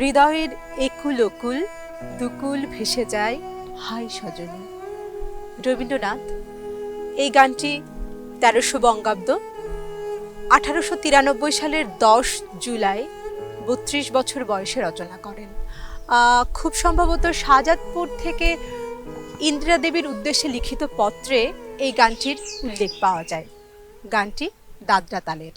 হৃদয়ের একুল অকুল, দুকুল ভেসে যায়। হাই সজনী। রবীন্দ্রনাথ, এই গানটি তেরোশো বঙ্গাব্দ। আঠারোশো তিরানব্বই সালের দশ জুলাই, বত্রিশ বছর বয়সে রচনা করেন। খুব সম্ভবত শাহজাদপুর থেকে ইন্দিরা দেবীর উদ্দেশ্যে লিখিত পত্রে এই গানটির উল্লেখ পাওয়া যায়। গানটি দাদরা তালের।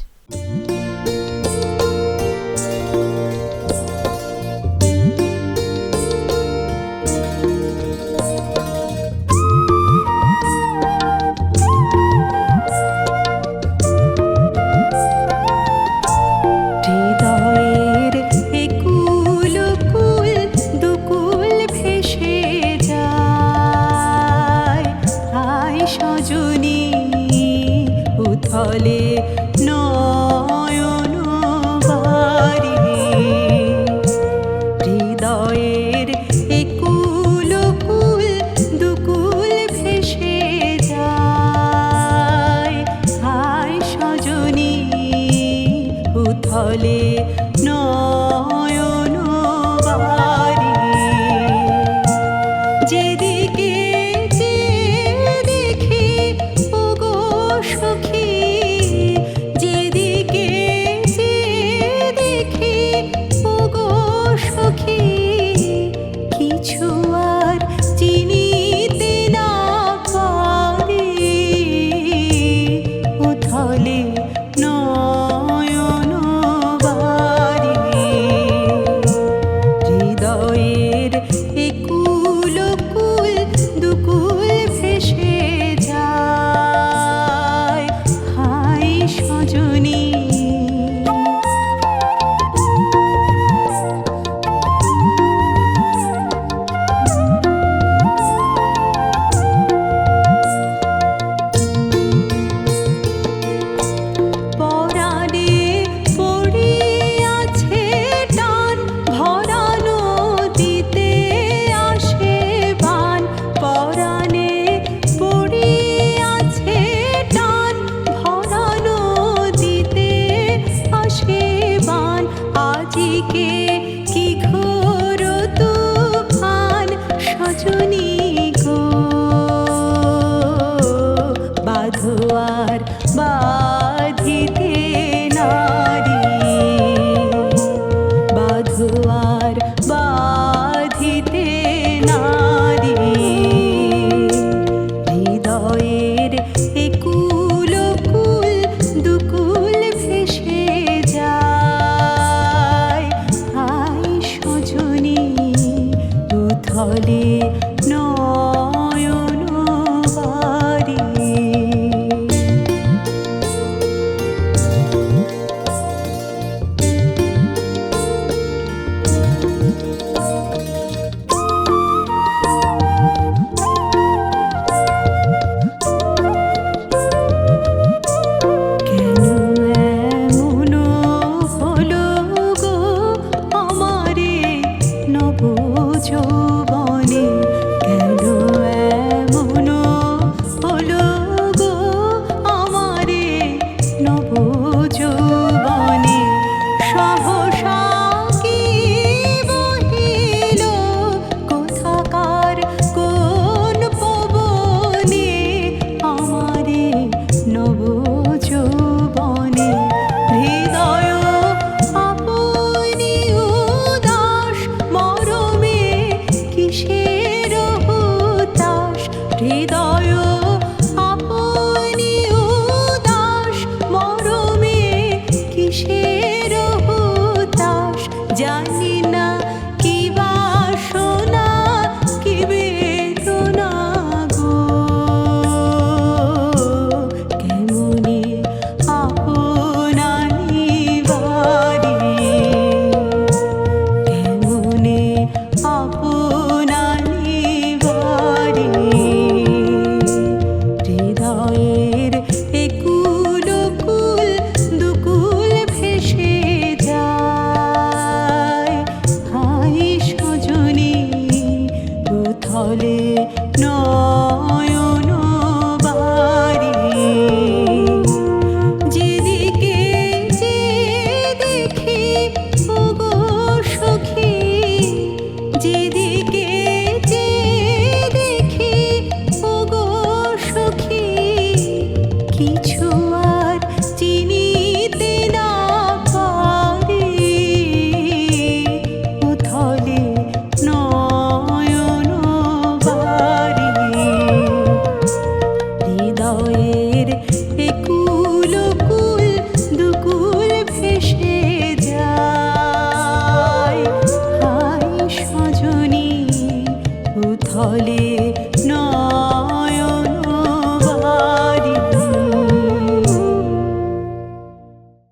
বলে here. 里。一道 হলে ¡Holy!